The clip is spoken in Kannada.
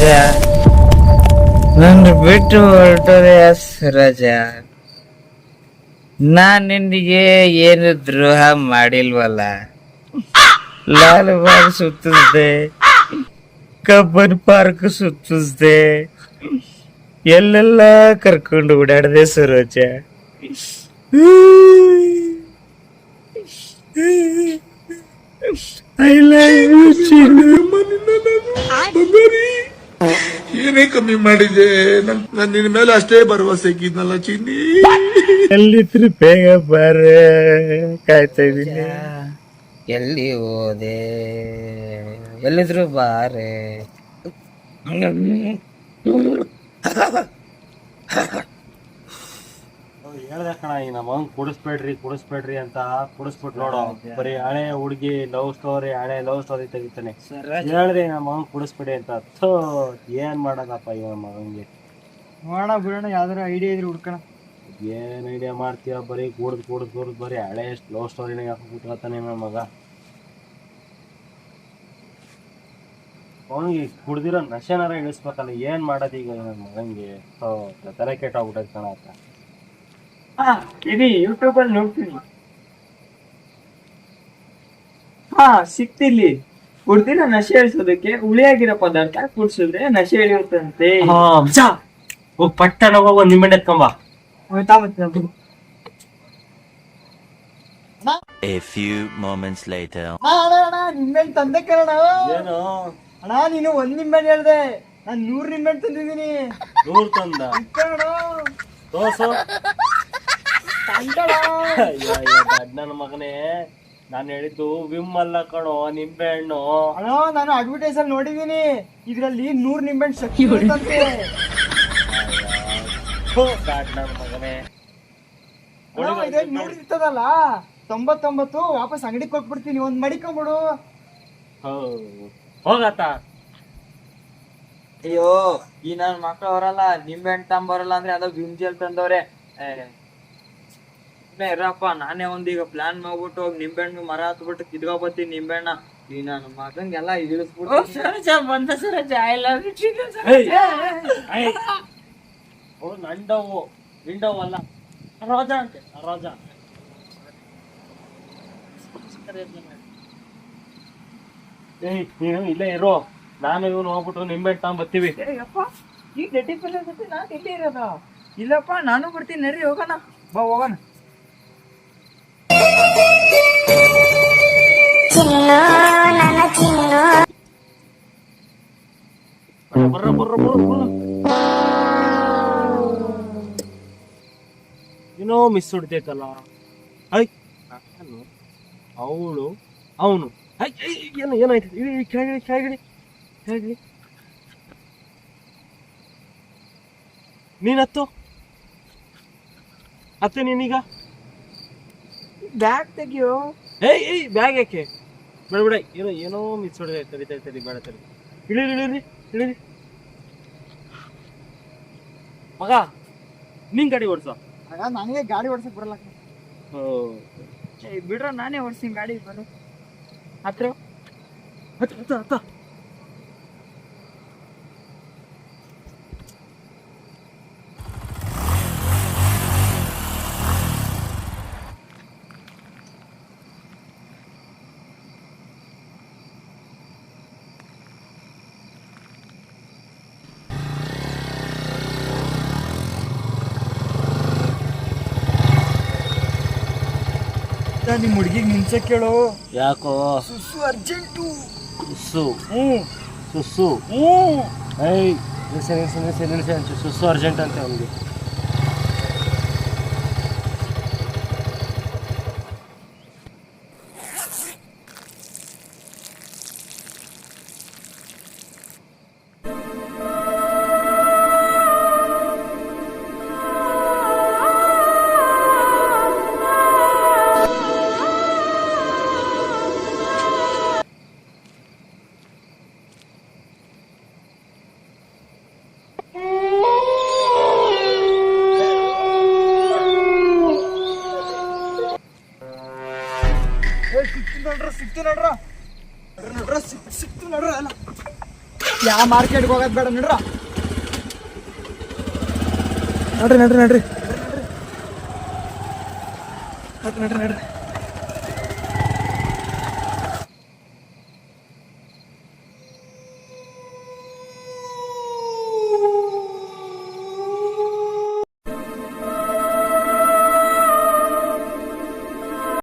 ಸರೋಜ ನನ್ನ ಬಿಟ್ಟು ಹೊರಟೋದೆ ರಜಾ. ನಾನ್ ನಿನಗೆ ಏನು ದ್ರೋಹ ಮಾಡಿಲ್ವಲ್ಲ? ಲಾಲ್ ಬಾಗ್ ಸುತ್ತಿಸ್ದೆ, ಕಬ್ಬನ್ ಪಾರ್ಕ್ ಸುತ್ತಿಸ್ದೆ, ಎಲ್ಲೆಲ್ಲ ಕರ್ಕೊಂಡು ಓಡಾಡ್ದೆ ಸರೋಜ. ಐ ಲವ್ ಯು ಏನೇ ಕಮ್ಮಿ ಮಾಡಿದೆ. ನನ್ ನಿನ್ನ ನಿನ್ ಮೇಲೆ ಅಷ್ಟೇ ಭರವಸೆ ಇಕ್ಕಿದ್ನಲ್ಲ ಚಿನ್ನಿ. ಎಲ್ಲಿದ್ರು ಬೇಗ ಬರ? ಕಾಯ್ತಾ ಇದೀನಿ ಎಲ್ಲಿ ಹೋದೆ? ಎಲ್ಲಿದ್ರು ಬಾರೆ? ಹೇಳ್ದೆ ಕಣ ಈ ನಮ್ಮ ಮಗನ್ ಕುಡಿಸ್ಬೇಡ್ರಿ ಕುಡಿಸ್ಬೇಡ್ರಿ ಅಂತ ಕುಡಿಸ್ಬಿಟ್ ನೋಡು. ಬರೀ ಹಳೆ ಹುಡುಗಿ ಲವ್ ಸ್ಟೋರಿ ಹಳೆ ಲವ್ ಸ್ಟೋರಿ ತೆಗಿತಾನೆ. ಹೇಳ್ರಿ ನಮ್ಮ ಮಗನ್ ಕುಡಿಸ್ಬೇಡಿ ಅಂತ. ಥೋ ಏನ್ ಮಾಡೋದಪ್ಪ ನಮ್ಮ ಮಗನ್ಗೆ? ನೋಡೋಣ ಬಿಡೋಣ ಯಾವ್ದಾರ ಐಡಿಯಾ ಇದ್ರೆ ಹುಡ್ಕೋಣ. ಏನ್ ಐಡಿಯಾ ಮಾಡ್ತೀಯ? ಬರೀ ಕೂಡದ್ ಕೂಡದ್ ಕೂಡದ್ ಬರೀ ಹಳೆ ಲವ್ ಸ್ಟೋರಿನ ಹಾಕೊಂಡ್ಬಿಟ್ರತಾನೆ ನನ್ನ ಮಗ. ಅವನಿಗೆ ಕುಡ್ದಿರೋ ನಶೆನಾರ ಇಳಿಸ್ಬೇಕಲ್ಲ ಏನ್ ಮಾಡೋದೀಗ ನನ್ನ ಮಗನಿಗೆ? ಥೋ ತಲೆ ಕೆಟ್ಟೋಗ್ಬಿಟ್ಟೈತೆ ಕಣ ಆತ. ಹಾ ಇದೀ ಯೂಟ್ಯೂಬ್ ಅಲ್ಲಿ ನೋಡ್ತೀನಿ. ಹಾ ಸಿಕ್ತಿಲ್ಲಿ. ಕುಡ್ದಿನ ನಶೆ ಇಳಿಸೋದಕ್ಕೆ ಹುಳಿಯಾಗಿರೋ ಪದಾರ್ಥ ಕುಡ್ಸಿದ್ರೆ ನಶೆ ಇಳಿಯುತ್ತಂತೆ ಹೋಗ್ ಪಟ್ಟಣ ಹೋಗ್ ಒಂದ್ ನಿಂಬೆಣ್ಣೆ ಎತ್ಕೊಂಬ A few moments later. ನಿಂಬೆಹಣ್ಣು ತಂದೆ ಕಣ ಏನು? ಅಣ್ಣ ನೀನು ಒಂದ್ ನಿಂಬೆಹಣ್ಣು ಹೇಳ್ದೆ. ನಾನ್ ನೂರ್ ನಿಂಬೆ ತಂದಿದ್ದೀನಿ. ನೂರ್ ತಂದ? ಕಣ ತೋರ್ಸು ತಂದಣ ಅಯ್ಯೋ ಅಯ್ಯೋ ದಡ್ಡ ನನ್ನ ಮಗನೇ ನಾನು ಹೇಳಿದ್ದು ವಿಮ್ ಅಲ್ಲ ಕಣೋ ನಿಂಬೆ ಹಣ್ಣು ಅಣ್ಣ ನಾನು ಅಡ್ವರ್ಟೈಸ್ ಅಲ್ಲಿ ನೋಡಿದೀನಿ ಇದ್ರಲ್ಲಿ ನೂರ್ ನಿಂಬೆಹಣ್ಣು ಶಕ್ತಿ ಇರುತ್ತಂತೆ ದಡ್ಡ ನನ್ನ ಮಗನೇ. ಅಣ್ಣ, ಇದ್ರಲ್ಲಿ ನೂರ್ ಇರ್ತದಲ್ಲ? ತೊಂಬತ್ತೊಂಬತ್ತು ವಾಪಸ್ ಅಂಗಡಿಗೆ ಕೊಟ್ಬಿಡ್ತೀನಿ ಒಂದ್ ಮಡಿಕೊಂಬಿಡು ಹೋ ಹೋಗತ್ತ. ಅಯ್ಯೋ ಈ ನನ್ ಮಕ್ಳು ಅವರಲ್ಲ ನಿಂಬೆಹಣ್ಣು ತಂಬರಲ್ಲ ಅಂದ್ರೆ ಅದೋ ಬಿಂಜಲ್ ತಂದವ್ರೆ. ಇರಪ್ಪ ನಾನೇ ಒಂದೀಗ ಪ್ಲಾನ್ ಮಾಡ್ಬಿಟ್ಟು ಹೋಗಿ ನಿಂಬೆಹಣ್ಣು ಮರ ಹತ್ಬಿಟ್ಟು ಕಿದ್ಕೊಬತ್ತೀನಿ ನಿಂಬೆಹಣ್ಣ ಈ ನನ್ನ ಮಗಂಗೆಲ್ಲ ಇಳಿಸ್ಬಿಟ್ಟು ಬಂದ ಸರಜ ಐ ಲವ್ ಏಯ್! ಓ ನಂಡವು ನಿಂಡವು ಅಲ್ಲ ರೋಜಾ ಅಂತೆ. ರೋಜಾ. ಏಯ್ ನೀನು ಇಲ್ಲೇ ಇರೋ. ನಾನು ಇವನು ಹೋಗ್ಬಿಟ್ಟು ನಿಂಬೆ ಹಣ್ಣು ಈ ಈಗ ರೆಡಿ ನಾನು ಇಲ್ಲೇ ಇರೋದ? ಇಲ್ಲಪ್ಪ ನಾನು ಬರ್ತೀನಿ ನರಿ ಹೋಗೋಣ. ಬಾ ಹೋಗೋಣ. ಏನೋ ಮಿಸ್ ಹೊಡಿತೈತಲ್ಲ. ಐ ಅವಳು ಅವನು. ಏನು ಏನಾಯ್ತು? ಕೆಳಗಡೆ ಕೆಳಗಿಳಿ ಕೆಳಗಿಳಿ ನೀನತ್ತು? ಅತ್ತೆ ನೀನೀಗ? ಬ್ಯಾಗ್ ತೆಗಿಯೋ? ಏಯ್ ಏಯ್ ಬ್ಯಾಗ್ ಯಾಕೆ? ಬೇಡ ಬಿಡ. ಏನೋ ಏನೋ ಮಿಸ್ ಹೊಡೆದ ತಡಿ ತಡಿ ತಡಿ ಬೇಡ ತಡಿ. ಇಳಿರಿ ಇಳಿರಿ ಇಳಿರಿ ಮಗ ನಿನ್ ಗಾಡಿ ಓಡಿಸೋ. ಆಗ ನನಗೆ ಗಾಡಿ ಓಡ್ಸಕ್ ಬರಲ್ಲ. ಓ ಬಿಡ್ರ ನಾನೇ ಓಡಿಸ್ತೀನಿ ಗಾಡಿ ಬರೋ. ಹತ್ರ. ಹತ್ತ ಹತ್ತ ನಿಮ್ ಹುಡುಗಿಗೆ ಕೇಳೋ ಕೇಳು. ಯಾಕೋ? ಸುಸ್ಸು ಅರ್ಜೆಂಟು ಸುಸ್ಸು. ಹ್ಞೂ. ಸುಸ್ಸು. ಹ್ಞೂ. ಐ ನಿಲ್ಸೆ ನಿಲ್ಸೆ ನಿಲ್ಸೆ ನಿಲ್ಸೆ ಅಂತ ಸುಸ್ಸು ಅರ್ಜೆಂಟ್ ಅಂತ ಅವನಿಗೆ. ಯಾವ ಮಾರ್ಕೆಟ್ಗೆ ಹೋಗೋದ್ ಬೇಡ ನಡ್ರ. ನೋಡ್ರಿ ನಡ್ರಿ ನೋಡ್ರಿ. ನೋಡ್ರಿ ನೋಡ್ರಿ ನಡ್ರಿ.